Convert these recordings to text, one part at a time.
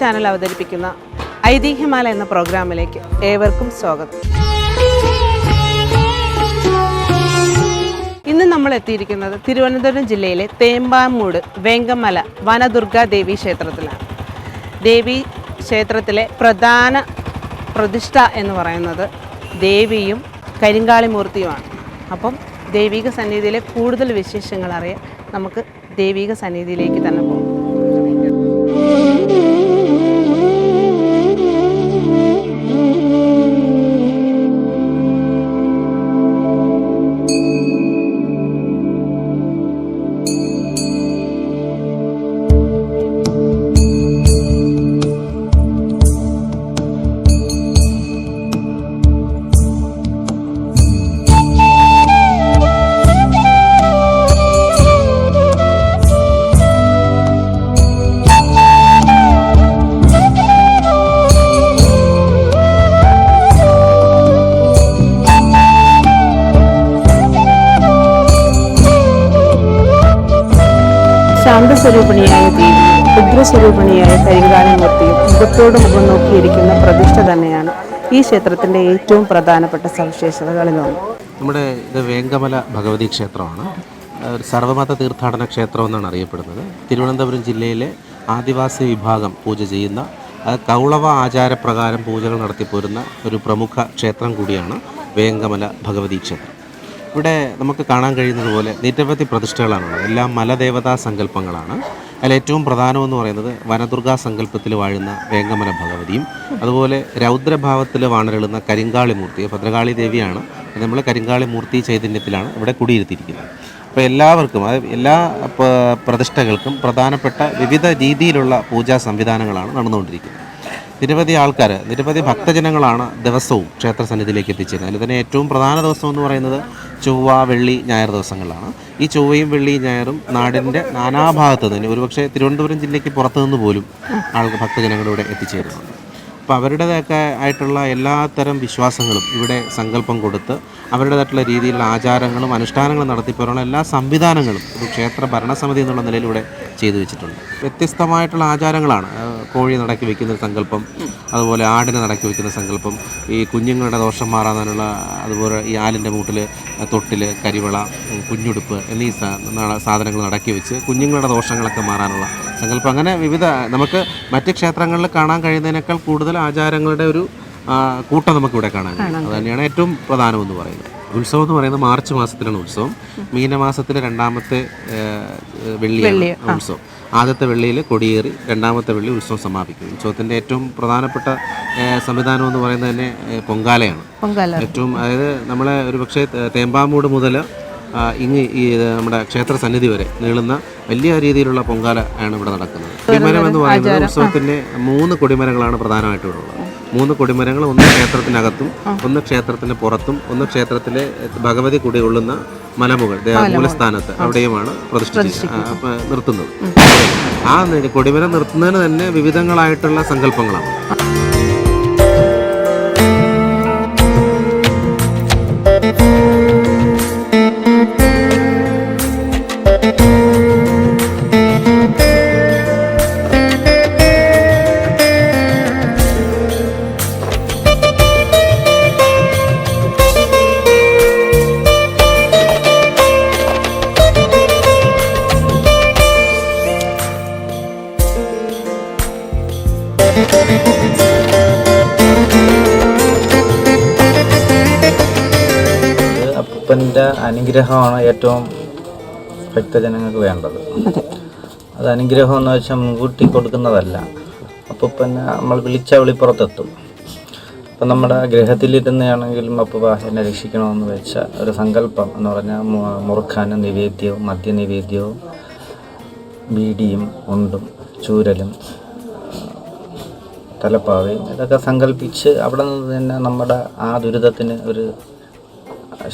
Channel അവതരിപ്പിക്കുന്ന ഐതിഹ്യമാല എന്ന പ്രോഗ്രാമിലേക്ക് ഏവർക്കും സ്വാഗതം. ഇന്ന് നമ്മൾ എത്തിയിരിക്കുന്നത് തിരുവനന്തപുരം ജില്ലയിലെ തേമ്പാമൂട് വേങ്കമല വനദുർഗാ ദേവി ക്ഷേത്രത്തിലാണ്. ദേവി ക്ഷേത്രത്തിലെ പ്രധാന പ്രതിഷ്ഠ എന്ന് പറയുന്നത് ദേവിയും കരിങ്കാളിമൂർത്തിയുമാണ്. അപ്പം ദൈവിക സന്നിധിയിലെ കൂടുതൽ വിശേഷങ്ങൾ അറിയാൻ നമുക്ക് ദൈവിക സന്നിധിയിലേക്ക് തന്നെ പോകും. ശാന്തസ്വരൂപിണിയായ ദേവി ഉഗ്രസ്വരൂപിണിയായ കരികാലമൂർത്തിയും മുഖത്തോട് മുഖം നോക്കിയിരിക്കുന്ന പ്രതിഷ്ഠ തന്നെയാണ് ഈ ക്ഷേത്രത്തിന്റെ ഏറ്റവും പ്രധാനപ്പെട്ട സവിശേഷതകളിലൊന്ന്. നമ്മുടെ ഇത് വേങ്കമല ഭഗവതി ക്ഷേത്രമാണ്. സർവമത തീർത്ഥാടന ക്ഷേത്രം എന്നാണ് അറിയപ്പെടുന്നത്. തിരുവനന്തപുരം ജില്ലയിലെ ആദിവാസി വിഭാഗം പൂജ ചെയ്യുന്ന കൗളവ ആചാരപ്രകാരം പൂജകൾ നടത്തിപ്പോരുന്ന ഒരു പ്രമുഖ ക്ഷേത്രം കൂടിയാണ് വേങ്കമല ഭഗവതി ക്ഷേത്രം. ഇവിടെ നമുക്ക് കാണാൻ കഴിയുന്നത് പോലെ നിരവധി പ്രതിഷ്ഠകളാണുള്ളത്. എല്ലാം മലദേവതാ സങ്കല്പങ്ങളാണ്. അതിൽ ഏറ്റവും പ്രധാനമെന്ന് പറയുന്നത് വനദുർഗാ സങ്കല്പത്തിൽ വാഴുന്ന വേങ്കമല ഭഗവതിയും അതുപോലെ രൗദ്രഭാവത്തിൽ വാണരളുന്ന കരിങ്കാളി മൂർത്തി ഭദ്രകാളി ദേവിയാണ് നമ്മൾ കരിങ്കാളി മൂർത്തി ചൈതന്യത്തിലാണ് ഇവിടെ കുടിയിരുത്തിയിരിക്കുന്നത്. അപ്പോൾ എല്ലാവർക്കും എല്ലാ പ്രതിഷ്ഠകൾക്കും പ്രധാനപ്പെട്ട വിവിധ രീതിയിലുള്ള പൂജാ സംവിധാനങ്ങളാണ് നടന്നുകൊണ്ടിരിക്കുന്നത്. നിരവധി ആൾക്കാർ നിരവധി ഭക്തജനങ്ങളാണ് ദിവസവും ക്ഷേത്ര സന്നിധിയിലേക്ക് എത്തിച്ചേരുന്നത്. അതിൽ തന്നെ ഏറ്റവും പ്രധാന ദിവസം എന്ന് പറയുന്നത് ചൊവ്വ വെള്ളി ഞായർ ദിവസങ്ങളിലാണ്. ഈ ചൊവ്വയും വെള്ളി ഞായറും നാടിന്റെ നാനാഭാഗത്ത് നിന്ന് ഒരുപക്ഷെ തിരുവനന്തപുരം ജില്ലയ്ക്ക് പുറത്തു നിന്ന് പോലും ആൾക്ക് ഭക്തജനങ്ങളിവിടെ എത്തിച്ചേരുന്നുണ്ട്. അപ്പോൾ അവരുടേതൊക്കെ ആയിട്ടുള്ള എല്ലാത്തരം വിശ്വാസങ്ങളും ഇവിടെ സങ്കല്പം കൊടുത്ത് അവരുടേതായിട്ടുള്ള രീതിയിലുള്ള ആചാരങ്ങളും അനുഷ്ഠാനങ്ങളും നടത്തിപ്പോലുള്ള എല്ലാ സംവിധാനങ്ങളും ഒരു ക്ഷേത്ര ഭരണസമിതി എന്നുള്ള നിലയിൽ ഇവിടെ ചെയ്തു വെച്ചിട്ടുണ്ട്. വ്യത്യസ്തമായിട്ടുള്ള ആചാരങ്ങളാണ്. കോഴി നടക്കി വെക്കുന്ന ഒരു സങ്കല്പം അതുപോലെ ആടിനെ നടക്കി വെക്കുന്ന സങ്കല്പം ഈ കുഞ്ഞുങ്ങളുടെ ദോഷം മാറാനുള്ള അതുപോലെ ഈ ആലിന്റെ മൂട്ടിൽ തൊട്ടിൽ കരിവള കുഞ്ഞുടുപ്പ് എന്നീ സാധനങ്ങൾ നടക്കി വെച്ച് കുഞ്ഞുങ്ങളുടെ ദോഷങ്ങളൊക്കെ മാറാനുള്ള സങ്കല്പം. അങ്ങനെ വിവിധ നമുക്ക് മറ്റ് ക്ഷേത്രങ്ങളിൽ കാണാൻ കഴിയുന്നതിനേക്കാൾ കൂടുതൽ ആചാരങ്ങളുടെ ഒരു കൂട്ടം നമുക്കിവിടെ കാണാൻ അത് തന്നെയാണ് ഏറ്റവും പ്രധാനമെന്ന് പറയുന്നത്. ഉത്സവം എന്ന് പറയുന്നത് മാർച്ച് മാസത്തിലാണ് ഉത്സവം. മീനമാസത്തിലെ രണ്ടാമത്തെ വെള്ളി വെള്ളിയാണ് ഉത്സവം. ആദ്യത്തെ വെള്ളിയിൽ കൊടിയേറി രണ്ടാമത്തെ വെള്ളി ഉത്സവം സമാപിക്കും. ഉത്സവത്തിന്റെ ഏറ്റവും പ്രധാനപ്പെട്ട സംവിധാനം എന്ന് പറയുന്നത് തന്നെ പൊങ്കാലയാണ്. പൊങ്കാല. ഏറ്റവും അതായത് നമ്മളെ ഒരു പക്ഷേ തേമ്പാമൂട് മുതൽ ഇങ്ങ് ഈ നമ്മുടെ ക്ഷേത്ര സന്നിധി വരെ നീളുന്ന വലിയ രീതിയിലുള്ള പൊങ്കാല ആണ് ഇവിടെ നടക്കുന്നത്. കൊടിമരം എന്ന് പറയുന്നത് ഉത്സവത്തിന്റെ മൂന്ന് കൊടിമരങ്ങളാണ് പ്രധാനമായിട്ടുള്ളത് മൂന്ന് കൊടിമരങ്ങൾ ഒന്ന് ക്ഷേത്രത്തിനകത്തും ഒന്ന് ക്ഷേത്രത്തിന് പുറത്തും ഒന്ന് ക്ഷേത്രത്തിലെ ഭഗവതി കുടികൊള്ളുന്ന മലമുകൾ മൂലസ്ഥാനത്ത് അവിടെയുമാണ് പ്രതിഷ്ഠിച്ച് നിർത്തുന്നത്. ആ കൊടിമരം നിർത്തുന്നതിന് തന്നെ വിവിധങ്ങളായിട്ടുള്ള സങ്കല്പങ്ങളാണ്. അപ്പന്റെ അനുഗ്രഹമാണ് ഏറ്റവും ഭക്തജനങ്ങൾക്ക് വേണ്ടത്. അത്. അനുഗ്രഹം എന്ന് വെച്ചാൽ മുൻകൂട്ടി കൊടുക്കുന്നതല്ല. അപ്പൂപ്പനെ നമ്മൾ വിളിച്ച വിളിപ്പുറത്തെത്തും അപ്പം നമ്മുടെ ഗ്രഹത്തിലിരുന്നാണെങ്കിലും അപ്പൂപ്പ എന്നെ രക്ഷിക്കണമെന്ന് വെച്ച ഒരു സങ്കല്പം എന്ന് പറഞ്ഞാൽ മുറുക്കാനും നിവേദ്യവും മദ്യനിവേദ്യവും ബീഡിയും ഉണ്ടും ചൂരലും തലപ്പാവയും ഇതൊക്കെ സങ്കല്പിച്ച് അവിടെ നിന്ന് തന്നെ നമ്മുടെ ആ ദുരിതത്തിന് ഒരു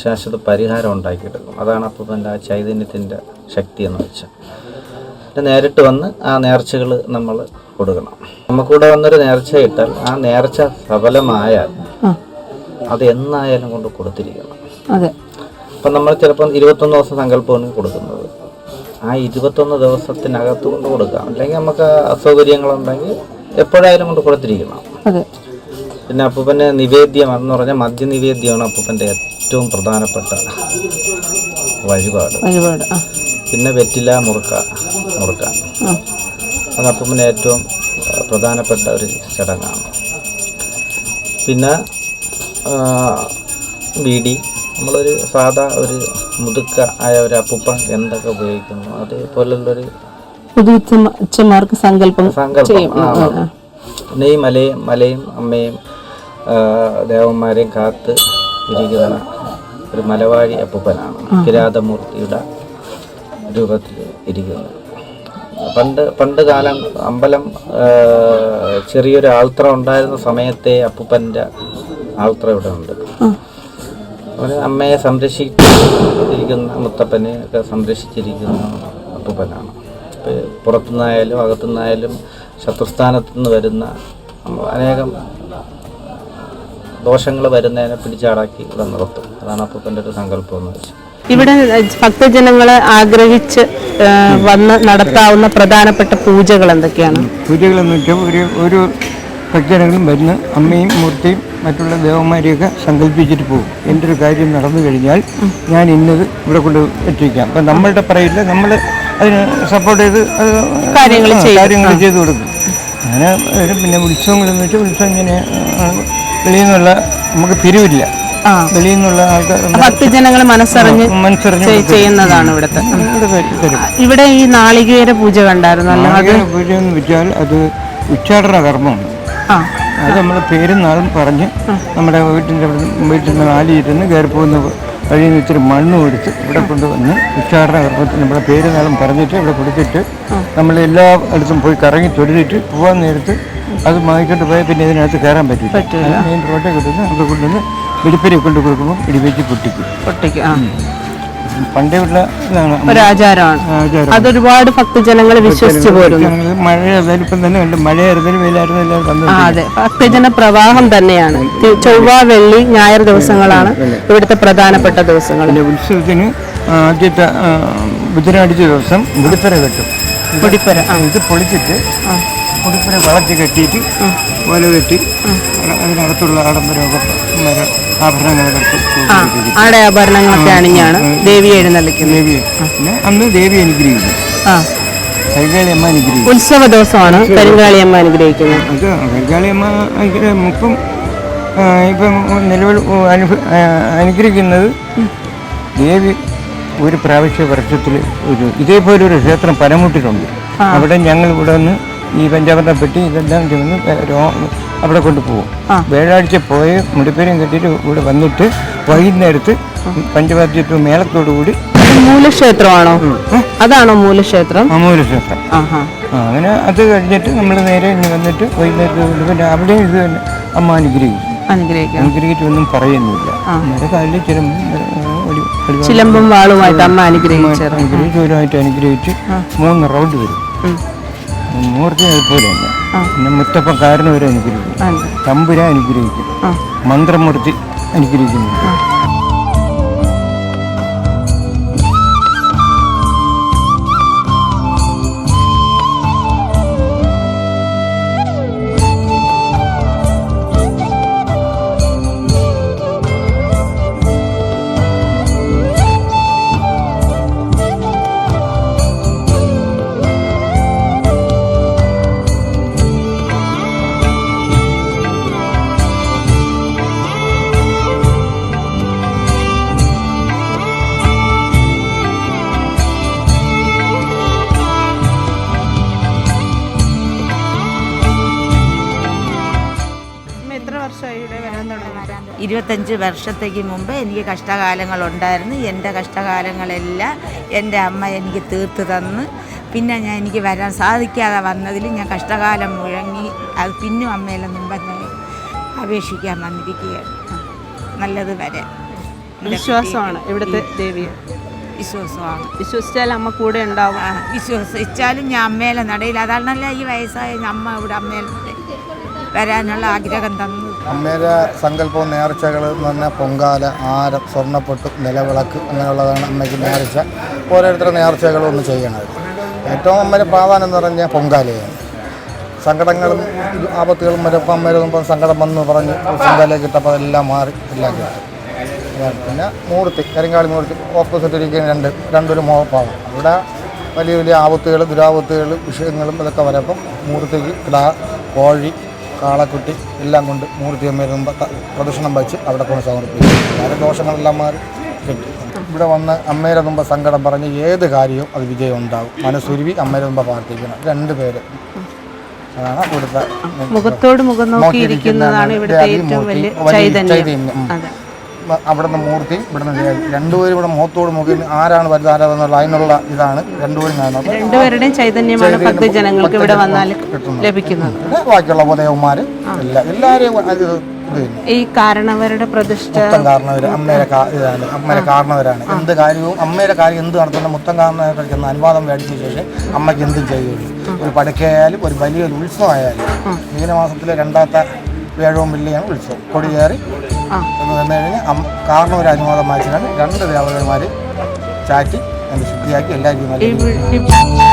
ശാശ്വത പരിഹാരം ഉണ്ടാക്കിയെടുക്കും. അതാണ് അപ്പൂപ്പന്റെ ആ ചൈതന്യത്തിന്റെ ശക്തി എന്ന് വെച്ചാൽ. പിന്നെ നേരിട്ട് വന്ന് ആ നേർച്ചകൾ നമ്മൾ കൊടുക്കണം. നമുക്കിവിടെ വന്നൊരു നേർച്ച ഇട്ടാൽ ആ നേർച്ച സഫലമായാൽ അത് എന്നായാലും കൊണ്ട് കൊടുത്തിരിക്കണം. അപ്പം നമ്മൾ ചിലപ്പം ഇരുപത്തൊന്ന് ദിവസം സങ്കല്പമാണ് കൊടുക്കുന്നത്. ആ ഇരുപത്തൊന്ന് ദിവസത്തിനകത്ത് കൊണ്ട് കൊടുക്കാം. അല്ലെങ്കിൽ നമുക്ക് അസൗകര്യങ്ങളുണ്ടെങ്കിൽ എപ്പോഴായാലും കൊണ്ട് കൊടുത്തിരിക്കണം. പിന്നെ അപ്പൂപ്പന്റെ നിവേദ്യം എന്ന് പറഞ്ഞാൽ മദ്യനിവേദ്യമാണ് അപ്പൂപ്പന്റെ ഏറ്റവും പ്രധാനപ്പെട്ട വഴിപാട്. വഴിപാട് പിന്നെ വെറ്റില മുറുക്ക മുറുക്ക. അത് അപ്പൂപ്പന്റെ ഏറ്റവും പ്രധാനപ്പെട്ട ഒരു ചടങ്ങാണ്. പിന്നെ ബീഡി. നമ്മളൊരു സാധാ ഒരു മുതുക്ക ആയ ഒരു അപ്പൂപ്പ എന്തൊക്കെ ഉപയോഗിക്കുന്നു? അതേപോലുള്ളൊരു സങ്കല്പം സങ്കല്പം. പിന്നെ ഈ മലയും മലയും അമ്മയും ദേവന്മാരെയും കാത്ത് ഇരിക്കുന്ന ഒരു മലവാഴി അപ്പൂപ്പനാണ് കിരാതമൂർത്തിയുടെ രൂപത്തിൽ ഇരിക്കുന്നത്. പണ്ട് പണ്ട് കാലം അമ്പലം ചെറിയൊരു ആൾത്ര ഉണ്ടായിരുന്ന സമയത്തെ അപ്പൂപ്പന്റെ ആൾത്ര ഇവിടെ ഉണ്ട്. അവന് അമ്മയെ സംരക്ഷിച്ചിരിക്കുന്ന മുത്തപ്പനെ ഒക്കെ സംരക്ഷിച്ചിരിക്കുന്ന അപ്പൂപ്പനാണ്. പുറത്തുനിന്നായാലും അകത്തുനിന്നായാലും ശത്രുസ്ഥാനത്തു നിന്ന് വരുന്ന അനേകം ദോഷങ്ങൾ വരുന്നതിനെ പിടിച്ചാടാക്കി ഇവിടെ നിർത്തും. അതാണ് അപ്പൂപ്പന്റെ ഒരു സങ്കല്പം എന്ന് വെച്ചാൽ ഇവിടെ ഭക്തജനങ്ങളെ ആഗ്രഹിച്ച് വന്ന് നടത്താവുന്ന പ്രധാനപ്പെട്ട പൂജകൾ എന്തൊക്കെയാണ്? പൂജകൾ എന്ന് വെച്ചാൽ ഒരു ഒരു ഭക്തജനങ്ങളും വരുന്ന അമ്മയും മൂർത്തിയും മറ്റുള്ള ദേവന്മാരെയൊക്കെ സങ്കല്പിച്ചിട്ട് പോകും. എന്റെ ഒരു കാര്യം നടന്നു കഴിഞ്ഞാൽ ഞാൻ ഇന്നത് ഇവിടെ കൊണ്ട് എത്തിക്കാം. അപ്പം നമ്മളുടെ പറയില്ല നമ്മൾ അതിന് സപ്പോർട്ട് ചെയ്ത് അത് കാര്യങ്ങൾ ചെയ്ത് ചെയ്യും. കാര്യങ്ങൾ ചെയ്തു കൊടുക്കും. അങ്ങനെ പിന്നെ ഉത്സവങ്ങളെന്ന് വെച്ചാൽ ഉത്സവം ഇങ്ങനെ വെളിയിൽ നിന്നുള്ള നമുക്ക് പിരിവില്ല. വെളിയിൽ നിന്നുള്ള ആൾക്കാർ ഭക്തജനങ്ങൾ മനസ്സറിഞ്ഞ് മനസ്സറിഞ്ഞ് ചെയ്യുന്നതാണ് ഇവിടുത്തെ. ഇവിടെ ഈ നാളികേര പൂജ കണ്ടായിരുന്നല്ലോ പൂജ എന്ന് വെച്ചാൽ അത് ഉച്ചാടന കർമ്മമാണ്. അത് നമ്മൾ പേരും നാളും പറഞ്ഞ് നമ്മുടെ വീട്ടിന്റെ വീട്ടിൽ നിന്ന് നാലിയിരുന്ന് കയറി പോകുന്ന വഴിയിൽ നിന്ന് ഇത്തിരി മണ്ണ് കൊടുത്ത് ഇവിടെ കൊണ്ടുവന്ന് ഉച്ചാടന ഗർഭത്തിൽ നമ്മുടെ പേര് നാളും പറഞ്ഞിട്ട് ഇവിടെ കൊടുത്തിട്ട് നമ്മൾ എല്ലാ ഇടത്തും പോയി കറങ്ങി തൊഴുതിട്ട് പോകാൻ നേരത്ത് അത് വാങ്ങിക്കൊണ്ട് പോയാൽ പിന്നെ ഇതിനകത്ത് കയറാൻ പറ്റില്ല മെയിൻ റോഡിൽ കൊണ്ടുവന്ന് അവിടെ കൊണ്ടുവന്ന് ഇടിപ്പരി കൊണ്ട് കൊടുക്കുമ്പോൾ വെടിവെച്ച് പൊട്ടിക്കും. പൊട്ടിക്ക് പണ്ടേ ഉള്ള ഇതാണ്. ഒരു ആചാരമാണ്. ആചാരം അതൊരുപാട് ഭക്തജനങ്ങൾ വിശ്വസിച്ചു പോരുന്നു. ഞങ്ങൾ മഴ ഇപ്പം തന്നെ ഉണ്ട്. വെയിലായിരുന്നു അതെ. ഭക്തജന പ്രവാഹം തന്നെയാണ്. ചൊവ്വ വെള്ളി ഞായർ ദിവസങ്ങളാണ് ഇവിടുത്തെ പ്രധാനപ്പെട്ട ദിവസങ്ങൾ. ഉത്സവത്തിന് ആദ്യത്തെ ബുധനാഴ്ച ദിവസം മുടിപ്പര കെട്ടും. മുടിപ്പര ഇത് പൊളിച്ചിട്ട് മുടിപ്പര വളച്ച് കെട്ടിയിട്ട് ഓല കെട്ടി അതിനകത്തുള്ള ആഡംബരമൊക്കെ മര ആ ആടെ ആഭരണങ്ങളൊക്കെ അണിഞ്ഞാണ് എഴുന്നള്ളിക്കുന്നത്. ദേവി പിന്നെ അന്ന് ദേവി അനുഗ്രഹിക്കും ഉത്സവ ദിവസമാണ് കരിങ്കാളിയമ്മ അനുഗ്രഹിക്കുന്നത്. അനുഗ്രഹം ഇപ്പം ഇപ്പം നിലവിൽ അനുഗ്രഹിക്കുന്നത് ദേവി ഒരു പ്രാവശ്യ വർഷത്തിൽ ഒരു ഇതേപോലെ ഒരു ക്ഷേത്രം പനമുട്ടിട്ടുണ്ട് അവിടെ ഞങ്ങൾ ഇവിടെ നിന്ന് ഈ പഞ്ചാബിന്റെ പെട്ടി ഇതെല്ലാം ചെന്ന് അവിടെ കൊണ്ടുപോകും. വ്യാഴാഴ്ച പോയി മുടിപ്പേരും കെട്ടിയിട്ട് ഇവിടെ വന്നിട്ട് വൈകുന്നേരത്ത് പഞ്ചവാദ്യത്വ മേളത്തോടു കൂടി ഇത് മൂലക്ഷേത്രമാണോ? അതാണോ മൂലക്ഷേത്രം? മൂലക്ഷേത്രം. അങ്ങനെ അത് കഴിഞ്ഞിട്ട് നമ്മൾ നേരെ ഇന്ന് വന്നിട്ട് വൈകുന്നേരത്ത് പിന്നെ അവിടെയും ഇത് തന്നെ അമ്മ അനുഗ്രഹിക്കും. അനുഗ്രഹിക്കാം. അനുഗ്രഹിച്ചൊന്നും പറയുന്നില്ല. കാലിൽ ചിലമ്പും വാളുമായിട്ട് അമ്മ അനുഗ്രഹിച്ചു. അനുഗ്രഹിച്ചു അനുഗ്രഹിച്ച് മൂന്ന് റൗണ്ട് വരും. മൂർത്തി അതുപോലെ തന്നെ പിന്നെ മുത്തപ്പക്കാരന് കാരണവരെ അനുഗ്രഹിക്കും തമ്പുരാൻ തമ്പുര അനുഗ്രഹിക്കും മന്ത്രമൂർത്തി അനുഗ്രഹിക്കുന്നുണ്ട് വർഷമായി ഇവിടെ വരാൻ തുടങ്ങി ഇരുപത്തഞ്ച് വർഷത്തേക്ക് മുമ്പ് എനിക്ക് കഷ്ടകാലങ്ങളുണ്ടായിരുന്നു. എന്റെ കഷ്ടകാലങ്ങളെല്ലാം എന്റെ അമ്മ എനിക്ക് തീർത്ത് തന്ന്. പിന്നെ ഞാൻ എനിക്ക് വരാൻ സാധിക്കാതെ വന്നതിൽ ഞാൻ കഷ്ടകാലം മുഴങ്ങി അത് പിന്നും അമ്മയിലെ മുമ്പ് ഞാൻ അപേക്ഷിക്കാൻ വന്നിരിക്കുകയാണ്. നല്ലത് വരെ വിശ്വാസമാണ് ഇവിടുത്തെ ദേവിയെ. വിശ്വാസമാണ്. വിശ്വസിച്ചാൽ അമ്മ കൂടെ ഉണ്ടാവും. വിശ്വസിച്ചാലും ഞാൻ അമ്മയിലെ നടയിൽ അതാണല്ലോ ഈ വയസ്സായ അമ്മ ഇവിടെ അമ്മയിൽ വരാനുള്ള ആഗ്രഹം തന്നു. അമ്മയുടെ സങ്കല്പവും നേർച്ചകൾ എന്ന് പറഞ്ഞാൽ പൊങ്കാല ആരം സ്വർണപ്പൊട്ട് നിലവിളക്ക് അങ്ങനെയുള്ളതാണ് അമ്മയ്ക്ക് നേർച്ച. ഓരോരുത്തരുടെ നേർച്ചകളും ഒന്ന് ചെയ്യണത്. ഏറ്റവും അമ്മയുടെ പ്രാധാന്യം എന്ന് പറഞ്ഞാൽ പൊങ്കാലയാണ്. സങ്കടങ്ങളും ആപത്തുകളും വരപ്പോൾ അമ്മ വരുമ്പം സങ്കടം വന്ന് പറഞ്ഞ് ചിന്തയിലേക്ക് ഇട്ടപ്പോൾ അതെല്ലാം മാറി എല്ലാം കിട്ടും. പിന്നെ മൂർത്തി കരിങ്കാളി മൂർത്തി ഓപ്പോസിറ്റ് ഇരിക്കുന്ന രണ്ട് രണ്ടൊരു മോപ്പാണ്. അവിടെ വലിയ വലിയ ആപത്തുകൾ ദുരാപത്തുകൾ വിഷയങ്ങളും ഇതൊക്കെ വരപ്പം മൂർത്തിക്ക് കിടാ കോഴി കാളക്കുട്ടി എല്ലാം കൊണ്ട് മൂർത്തി അമ്മ പ്രദക്ഷിണം വെച്ച് അവിടെ കൊണ്ട് സമർപ്പിക്കും അതിന്റെ ദോഷങ്ങളെല്ലാം മാറി? കിട്ടി. ഇവിടെ വന്ന് അമ്മയുടെ മുമ്പ് സങ്കടം പറഞ്ഞ് ഏത് കാര്യവും അത് വിജയം ഉണ്ടാവും മനസ്സുരുവി അമ്മയുടെ മുമ്പ് പ്രാർത്ഥിക്കണം. രണ്ട് പേര്. അതാണ് ഇവിടുത്തെ മുഖത്തോട് മുഖം നോക്കിയിരിക്കുന്നതാണ് ഇവിടുത്തെ ഏറ്റവും വലിയ ചൈതന്യം. അവിടുന്ന് മൂർത്തി ഇവിടുന്ന് ദേവി രണ്ടുപേരും ഇവിടെ മുഖത്തോട് മുഖി ആരാണ് വലുത് ആരാതെന്നുള്ള അതിനുള്ള ഇതാണ് രണ്ടുപേരും കാണുന്നത്. രണ്ടുപേരുടെയും ചൈതന്യമാണ് ഇവിടെ വന്നാൽ. ലഭിക്കുന്നത്. ബാക്കിയുള്ള ഉപദേവന്മാർ എല്ലാ എല്ലാവരെയും അത് ഈ കാരണവരുടെ പ്രതിഷ്ഠ മുത്തം കാരണവർ അമ്മയുടെ ഇതാണ് അമ്മയുടെ കാരണവരാണ്. എന്ത് കാര്യവും അമ്മയുടെ കാര്യം എന്ത് നടത്തുന്ന മുത്തം കാരണവരുടെ ചെന്ന് അനുവാദം മേടിച്ച ശേഷം അമ്മയ്ക്ക് എന്തും ചെയ്യുള്ളൂ ഒരു പടുക്കയായാലും ഒരു വലിയൊരു ഉത്സവമായാലും മീനമാസത്തിലെ രണ്ടാമത്തെ വേഴവും വെള്ളിയാണ് ഉത്സവം. കൊടിയേറി. എന്ന് വന്നു കഴിഞ്ഞാൽ അമ്മ കാരണവർ അനുവാദം വാങ്ങിച്ചാണ് രണ്ട് ദേവതന്മാർ ചാറ്റി അതിന് ശുദ്ധിയാക്കി എല്ലാവരും നല്ല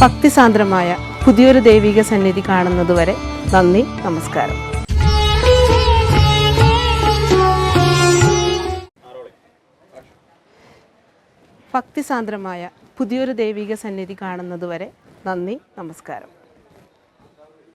ഭക്തിസാന്ദ്രമായ പുതിയൊരു ദൈവിക സന്നിധി കാണുന്നതുവരെ നന്ദി നമസ്കാരം. ഭക്തിസാന്ദ്രമായ പുതിയൊരു ദൈവിക സന്നിധി കാണുന്നതുവരെ നന്ദി നമസ്കാരം.